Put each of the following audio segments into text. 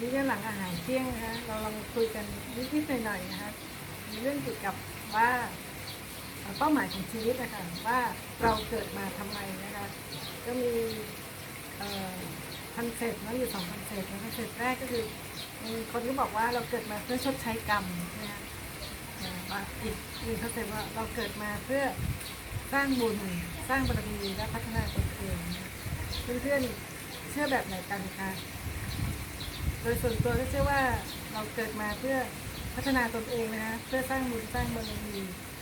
นี่ก็หลังอาหารเที่ยงนะคะเราลองคุยกันนิดๆหน่อยๆนะคะมีเรื่องเกี่ยวกับว่าเป้าหมายของชีวิตนะคะว่าเราเกิดมาทำไมนะคะก็มีคอนเซ็ปต์นะอยู่สองคอนเซ็ปต์คอนเซ็ปต์แรกก็คือคนก็บอกว่าเราเกิดมาเพื่อชดใช้กรรมนะคะว่าอีกหนึ่งคอนเซ็ปต์ว่าเราเกิดมาเพื่อสร้างบุญสร้างบารมีและพัฒนาตนเองเพื่อนๆเชื่อแบบไหนกันคะ ยส่วนตัวก็เชื่อว่าเราเกิดมาเพื่อพัฒนาตนเองนะคะเพื่อสร้างบุญสร้างบารมี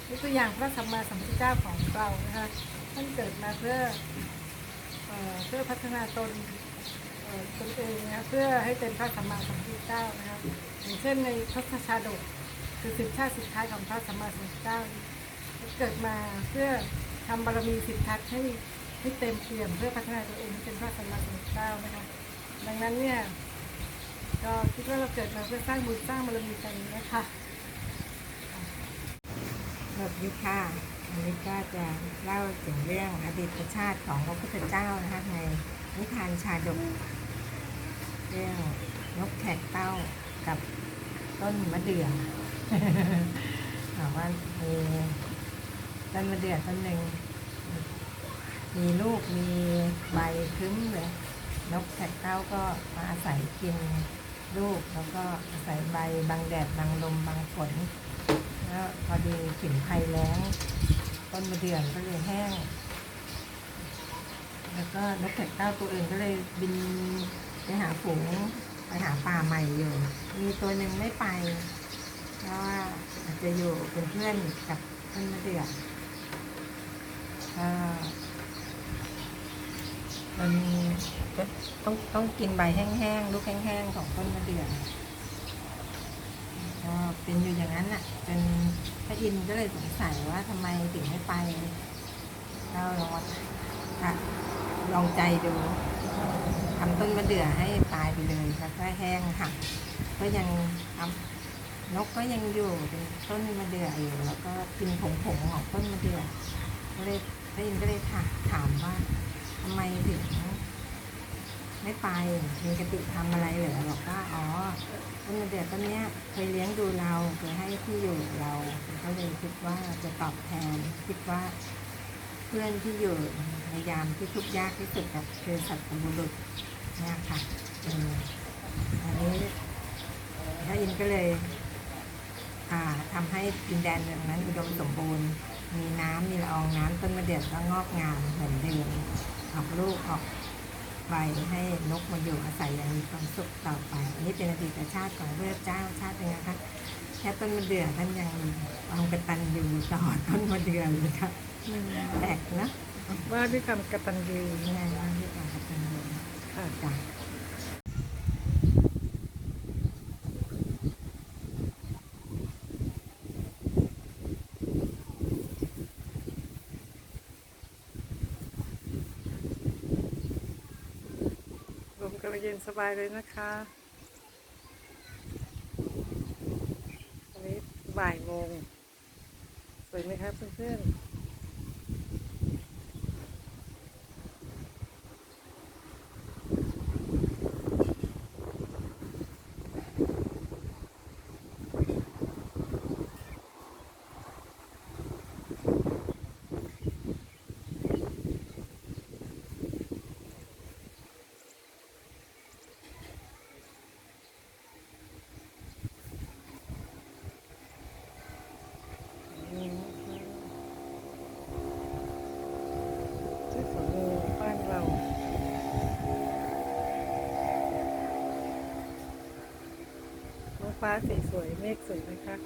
ยกตัวอย่างพระสัมมาสัมพุทธเจ้าของเรานะคะท่านเกิดมาเพื่อเออเพื่อพัฒนาตนตนเองนะคะเพื่อให้เป็นพระสัมมาสัมพุทธเจ้านะคะอย่างเช่นในทศชาดกคือสิบชาติสุดท้ายของพระสัมมาสัมพุทธเจ้าเกิดมาเพื่อทำบารมีสิบทัศน์ให้ให้เต็มเปี่ยมเพื่อพัฒนาตัวเองให้เป็นพระสัมมาสัมพุทธเจ้านะคะดังนั้นเนี่ย ก็คิดว่าเราเกิดมาเพื่อสร้างบุญสร้างบารมีกันนะคะสวัสดีค่ะอันนี้ก็จะเล่าถึงเรื่องอดีตชาติของพระพุทธเจ้านะคะในนิทานชาดก เรื่องนกแขกเต้ากับต้นมะเดื่อบอกว่ามีต้นมะเดื่อต้นหนึ่งมีลูกมีใบคึ้มเลย นกแขกเต้าก็มาอาศัยกินลูกแล้วก็อาศัยใบบังแดดบังลมบังฝนแล้วพอดีถิ่นภัยแล้ง ต้นมะเดื่อก็เลยแห้ง แล้วก็นกแขกเต้าตัวอื่นก็เลยบินไปหาฝูงไปหาป่าใหม่อยู่ มีตัวหนึ่งไม่ไป เพราะว่าอาจจะอยู่เป็นเพื่อนกับต้นมะเดื่อก็ มันต้องต้องกินใบแห้งๆ ลูกแห้งๆ ของต้นมะเดื่อก็เป็นอยู่อย่างนั้นน่ะเป็นพระอินทร์ก็เลยสงสัยว่าทำไมถึงไม่ไปเราลองค่ะลองใจดูทำต้นมะเดื่อให้ตายไปเลยแล้วก็แห้งหักก็ยังทำนกก็ยังอยู่เป็นต้นมะเดื่ออยู่แล้วก็กินผงผงๆของต้นมะเดื่อก็เลยพระอินทร์ก็เลยถามถามว่า ทำไมถึงไม่ไปมีกติทำอะไรเหรอบอกว่าอ๋อต้นมะเดือต้นเนี้ยเคยเลี้ยงดูเราเคยให้ที่อยู่เราก็เลยคิดว่าจะตอบแทนคิดว่า เพื่อนที่อยู่ในยามที่ทุกข์ยากที่สุดกับคือสัตว์บุรุษเนี่ยค่ะอันนี้พระอินก็เลยอ่าทำให้ดินแดนเมืองนั้นอุดมสมบูรณ์ มีน้ำมีละอองน้ำต้นมะเดื่อก็งอกงามเหมือนเดิม ออกลูกออกใบให้นกมาอยู่อาศัยอย่างมีความสุขต่อไป อันนี้เป็นอดีตชาติของพระเจ้าชาติหนึ่งนะคะแค่ต้นมะเดื่อท่านยังความกตัญญูต่อต้นมะเดื่อเลยค่ะแปลกนะว่าด้วยความกตัญญูนี่ไงว่าที่ความกตัญญูค่ะ จ้ะ ลมกำลังเย็นสบายเลยนะคะตอนนี้บ่ายโมง สวยไหมคะเพื่อนๆ ที่ของงูบ้านเรา ท้องฟ้าสวยๆเมฆสวยไหมคะ